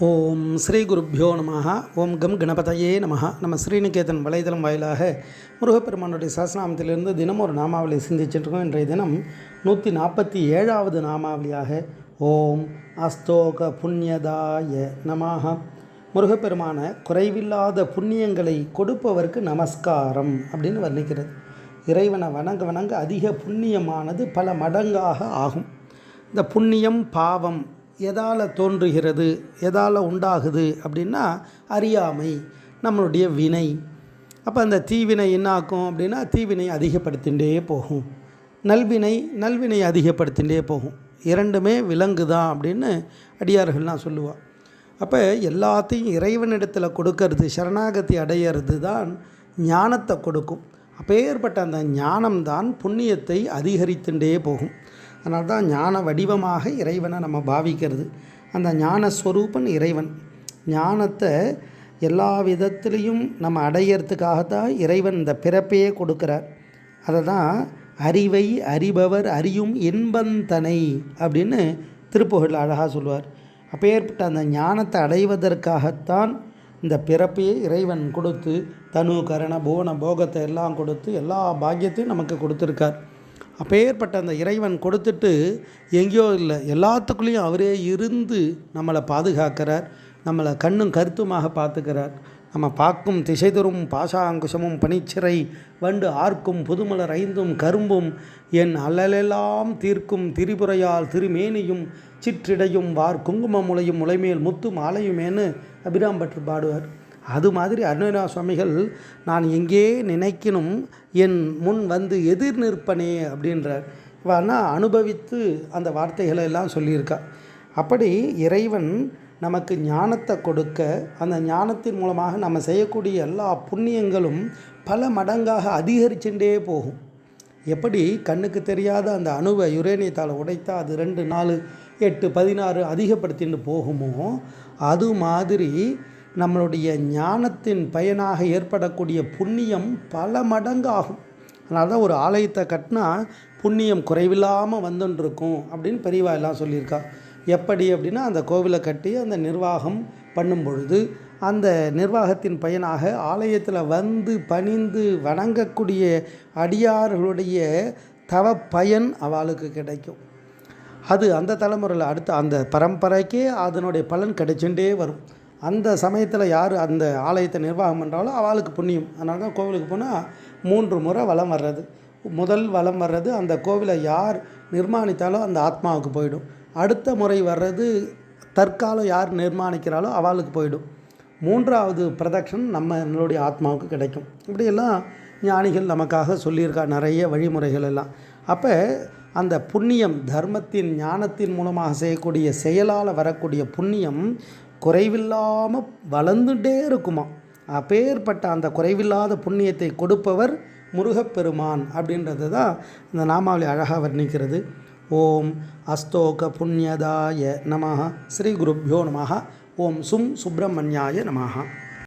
ஓம் ஸ்ரீ குருப்பியோ நம ஓம் கம் கணபதையே நம நம்ம ஸ்ரீநிகேதன் வலைதளம் வாயிலாக முருகப்பெருமானுடைய சாசனாமத்திலிருந்து தினம் ஒரு நாமாவளி சிந்திச்சிட்ருக்கோம் இன்றைய தினம் நூற்றி நாற்பத்தி ஏழாவது நாமாவளியாக ஓம் அஸ்தோக புண்ணியதாய நமாக முருகப்பெருமான குறைவில்லாத புண்ணியங்களை கொடுப்பவருக்கு நமஸ்காரம் அப்படின்னு வர்ணிக்கிறது. இறைவனை வணங்க வணங்க அதிக புண்ணியமானது பல மடங்காக ஆகும். இந்த புண்ணியம் பாவம் எதால் தோன்றுகிறது எதால் உண்டாகுது அப்படின்னா அறியாமை நம்மளுடைய வினை. அப்போ அந்த தீவினை என்ன ஆக்கும் அப்படின்னா தீவினை அதிகப்படுத்திகிட்டே போகும். நல்வினை நல்வினை அதிகப்படுத்திகிட்டே போகும். இரண்டுமே விலங்கு தான் அப்படின்னு அடியார்கள்லாம் சொல்லுவாள் அப்போ எல்லாத்தையும் இறைவனிடத்தில் கொடுக்கறது சரணாகதி அடையிறது தான் ஞானத்தை கொடுக்கும். அப்பேற்பட்ட அந்த ஞானம்தான் புண்ணியத்தை அதிகரித்துட்டே போகும். அதனால தான் ஞான வடிவமாக இறைவனை நம்ம பாவிக்கிறது. அந்த ஞான ஸ்வரூபன் இறைவன். ஞானத்தை எல்லா விதத்துலேயும் நம்ம அடையிறதுக்காகத்தான் இறைவன் இந்த பிறப்பையே கொடுக்குறார். அதை தான் அறிவை அறிபவர் அறியும் இன்பந்தனை அப்படின்னு திருப்புகழ் அழகாக சொல்லுவார் அப்பேற்பட்ட அந்த ஞானத்தை அடைவதற்காகத்தான் இந்த பிறப்பையே இறைவன் கொடுத்து தனு கரண போன போகத்தை எல்லாம் கொடுத்து எல்லா பாக்கியத்தையும் நமக்கு கொடுத்துருக்கார். அப்பேற்பட்ட அந்த இறைவன் கொடுத்துட்டு எங்கேயோ இல்லை எல்லாத்துக்குள்ளேயும் அவரே இருந்து நம்மளை பாதுகாக்கிறார் நம்மளை கண்ணும் கருத்துமாக பார்த்துக்கிறார். நம்ம பார்க்கும் திசை தரும் பாசாங்குசமும் பனிச்சிறை வண்டு ஆர்க்கும் புதுமலர் ஐந்தும் கரும்பும் என் அல்லலெல்லாம் தீர்க்கும் திரிபுரையால் திருமேனியும் சிற்றிடையும் வார் குங்கும முளையும் முளைமேல் முத்து மாலையுமேனு அபிராம் பற்று பாடுவார். அது மாதிரி அருணா சுவாமிகள் நான் எங்கே நினைக்கணும் என் முன் வந்து எதிர் நிற்பனே அப்படின்றார். இவனா அனுபவித்து அந்த வார்த்தைகளை எல்லாம் சொல்லியிருக்கா. அப்படி இறைவன் நமக்கு ஞானத்தை கொடுக்க அந்த ஞானத்தின் மூலமாக நம்ம செய்யக்கூடிய எல்லா புண்ணியங்களும் பல மடங்காக அதிகரிச்சுட்டே போகும். எப்படி? கண்ணுக்கு தெரியாத அந்த அணுவை யுரேனியத்தால் உடைத்தா அது ரெண்டு நாலு எட்டு பதினாறு அதிகப்படுத்தின்னு போகுமோ? அது மாதிரி நம்மளுடைய ஞானத்தின் பயனாக ஏற்படக்கூடிய புண்ணியம் பல மடங்காகும். அதனால தான் ஒரு ஆலயத்தை கட்டினா புண்ணியம் குறைவில்லாமல் வந்துட்டுருக்கும் அப்படின்னு பெரியவா எல்லாம் சொல்லியிருக்கா. எப்படி அப்படின்னா அந்த கோவிலை கட்டி அந்த நிர்வாகம் பண்ணும் பொழுது அந்த நிர்வாகத்தின் பயனாக ஆலயத்தில் வந்து பணிந்து வணங்கக்கூடிய அடியார்களுடைய தவ பயன் அவளுக்கு கிடைக்கும். அது அந்த தலைமுறையில் அடுத்த அந்த பரம்பரைக்கே அதனுடைய பலன் கிடைச்சுட்டே வரும். அந்த சமயத்தில் யார் அந்த ஆலயத்தை நிர்வாகம் பண்ணுறாலோ அவளுக்கு புண்ணியம். அதனால தான் கோவிலுக்கு போனால் மூன்று முறை வளம் வர்றது. முதல் வளம் வர்றது அந்த கோவிலை யார் நிர்மாணித்தாலோ அந்த ஆத்மாவுக்கு போயிடும். அடுத்த முறை வர்றது தற்காலம் யார் நிர்மாணிக்கிறாளோ அவளுக்கு போயிடும். மூன்றாவது பிரதக்ஷன் நம்ம நம்மளுடைய ஆத்மாவுக்கு கிடைக்கும். இப்படியெல்லாம் ஞானிகள் நமக்காக சொல்லியிருக்கா நிறைய வழிமுறைகள் எல்லாம். அப்போ அந்த புண்ணியம் தர்மத்தின் ஞானத்தின் மூலமாக செய்யக்கூடிய செயலால் வரக்கூடிய புண்ணியம் குறைவில்லாமல் வளர்ந்துட்டே இருக்குமா? அப்பேற்பட்ட அந்த குறைவில்லாத புண்ணியத்தை கொடுப்பவர் முருகப்பெருமான் அப்படின்றது தான் இந்த நாமாவளி அழகாக வர்ணிக்கிறது. ஓம் அஸ்தோக புண்ணியதாய நம ஸ்ரீ குருப்பியோ நம ஓம் சும் சுப்பிரமணியாய நமஹா.